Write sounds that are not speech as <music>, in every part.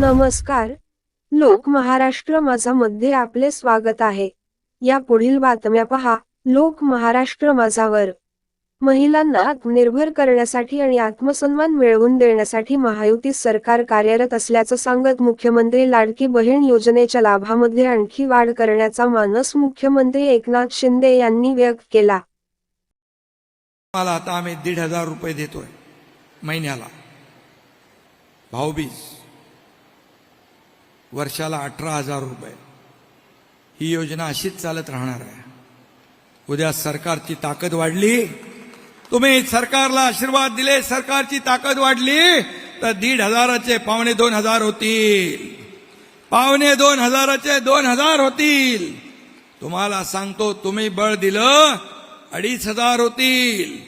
नमस्कार. लोक महाराष्ट्र माझा मध्ये आपले स्वागत आहे. या पुढील बातम्या पहा. लोक महाराष्ट्र माझावर. महिलांना आत्मनिर्भर करण्यासाठी आणि आत्मसन्मान मिळवून देण्यासाठी महायुती सरकार कार्यरत असल्याचं सांगत मुख्यमंत्री लाडकी बहीण योजनेच्या लाभामध्ये आणखी वाढ करण्याचा मानस मुख्यमंत्री एकनाथ शिंदे यांनी व्यक्त केला. मला आता आम्ही दीड हजार रुपये देतोय महिन्याला. भाऊबीज. वर्षाला अठरा हजार रुपये. ही योजना अशीच चालत राहणार आहे. उद्या सरकारची ताकद वाढली तुम्ही सरकारला आशीर्वाद दिले सरकारची ताकद वाढली तर दीड हजाराचे पावणे दोन हजार होतील. पावणे दोन हजाराचे दोन हजार होतील. तुम्हाला सांगतो तुम्ही बळ दिलं अडीच हजार होतील.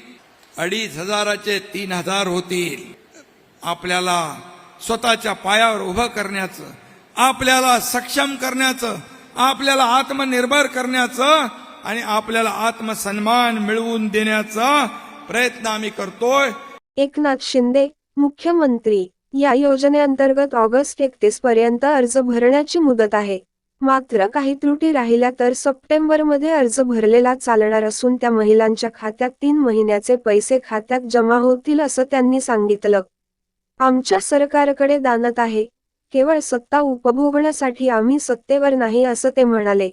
अडीच हजाराचे तीन हजार होतील. आपल्याला स्वतःच्या पायावर उभं करण्याचं आपल्याला सक्षम करण्याचं आपल्याला आत्मनिर्भर करण्याचं आणि आपल्याला आत्मसन्मान मिळवून देण्याचा प्रयत्न आम्ही करतोय. एकनाथ शिंदे मुख्यमंत्री या योजनेअंतर्गत ऑगस्ट एकतीस पर्यंत अर्ज भरण्याची मुदत आहे. मात्र काही त्रुटी राहिल्या तर सप्टेंबरमध्ये अर्ज भरलेला चालणार असून त्या महिलांच्या खात्यात तीन महिन्याचे पैसे खात्यात जमा होतील असं त्यांनी सांगितलं. आमच्या सरकारकडे दानत आहे. केवळ सत्ता उपभोगण्यासाठी आम्ही सत्तेवर नाही असं ते म्हणाले.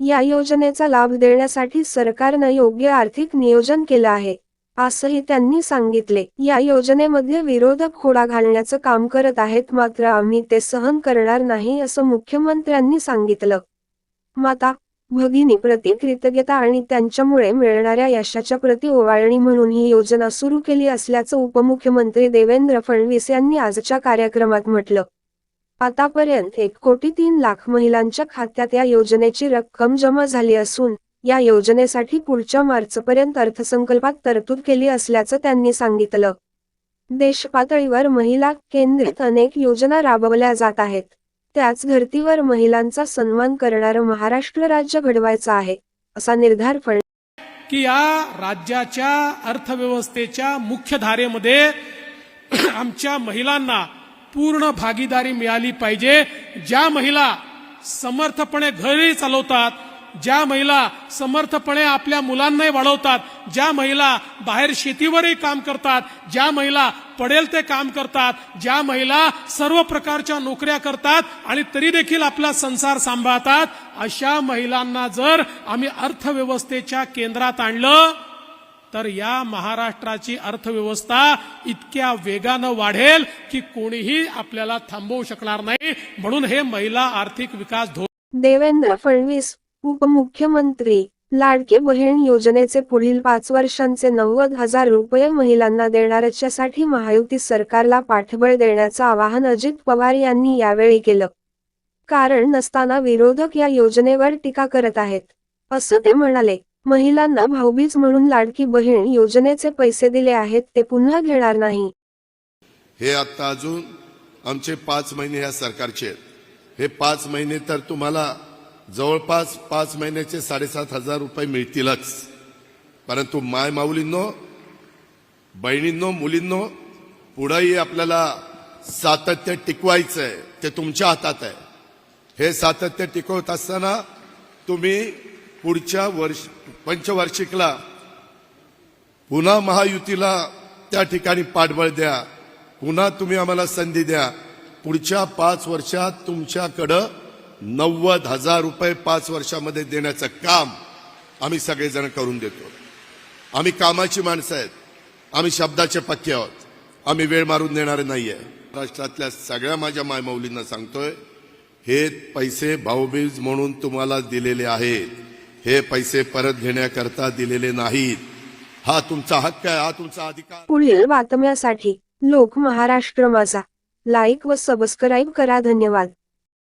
या योजनेचा लाभ देण्यासाठी सरकारनं योग्य आर्थिक नियोजन केलं आहे असंही त्यांनी सांगितले. या योजनेमध्ये विरोधक खोडा घालण्याचं काम करत आहेत मात्र आम्ही ते सहन करणार नाही असं मुख्यमंत्र्यांनी सांगितलं. माता भगिनी प्रति कृतज्ञता आणि त्यांच्यामुळे मिळणाऱ्या यशाच्या प्रति ओवाळणी म्हणून ही योजना सुरू केली असल्याचं उपमुख्यमंत्री देवेंद्र फडणवीस यांनी आजच्या कार्यक्रमात म्हटलं. आतापर्यंत एक कोटी तीन लाख महिलांच्या खात्यात या योजनेची रक्कम जमा झाली असून या योजनेसाठी पुढच्या मार्चपर्यंत अर्थसंकल्पात तरतूद केली असल्याचं त्यांनी सांगितलं. देश पातळीवर महिला केंद्रित अनेक योजना राबवल्या जात आहेत. त्याच धर्तीवर महिलांचा सन्मान करणारं महाराष्ट्र राज्य घडवायचं आहे असा निर्धार फड की या राज्याच्या अर्थव्यवस्थेच्या मुख्य धारेमध्ये <clears throat> आमच्या महिलांना पूर्ण भागीदारी मिळाली पाहिजे. ज्या महिला समर्थपणे घरी चालवतात ज्या महिला समर्थपणे आपल्या मुलांनाही वाढवतात ज्या महिला बाहेर शेतीवरही काम करतात ज्या महिला पडेल ते काम करतात ज्या महिला सर्व प्रकारच्या नोकऱ्या करतात आणि तरी देखील आपला संसार सांभाळतात अशा महिलांना जर आम्ही अर्थव्यवस्थेच्या केंद्रात आणलं तर या महाराष्ट्राची अर्थव्यवस्था इतक्या वेगानं वाढेल की कोणीही आपल्याला थांबवू शकणार नाही. म्हणून हे महिला आर्थिक विकास धोरण देवेंद्र फडणवीस उपमुख्यमंत्री लाडके बहीण योजनेचे पुढील पाच वर्षांचे नव्वद हजार रुपये महिलांना देणाऱ्याच्यासाठी महायुती सरकारला पाठबळ देण्याचं आवाहन अजित पवार यांनी यावेळी केलं. कारण नसताना विरोधक या योजनेवर टीका करत आहेत असं ते म्हणाले. महिलांना भाऊबीज म्हणून लाडकी बहीण योजनेचे पैसे दिले आहेत ते पुन्हा घेणार नाही. हे आता अजून आमचे पाच महिने या सरकारचे आहेत. हे पाच महिने तर तुम्हाला जवळपास पाच महिन्याचे साडेसात हजार रुपये मिळतीलच. परंतु माय माऊलींनो बहिणींनो मुलींनो पुढंही आपल्याला सातत्य टिकवायचं आहे ते तुमच्या हातात आहे. हे सातत्य टिकवत असताना तुम्ही पुढच्या वर्ष पंचवार्षिकला पुन्हा महायुतीला त्या ठिकाणी पाठबळ द्या. पुन्हा तुम्ही आम्हाला संधी द्या. पुढच्या पाच वर्षात तुमच्याकडं नव्वद हजार रुपये पाच वर्षामध्ये देण्याचं काम आम्ही सगळेजण करून देतो. आम्ही कामाची माणसं आहेत. आम्ही शब्दाचे पक्के आहोत. आम्ही वेळ मारून देणारे आहे महाराष्ट्रातल्या सगळ्या माझ्या मायमौलींना सांगतोय हे पैसे भाऊबीज म्हणून तुम्हाला दिलेले आहेत. हे पैसे परत घेण्याकरता दिलेले नाहीत. हा तुमचा हक्क आहे हा तुमचा अधिकार. पुढील बातम्यासाठी लोक महाराष्ट्र माझा. लाईक व सबस्क्राईब करा धन्यवाद.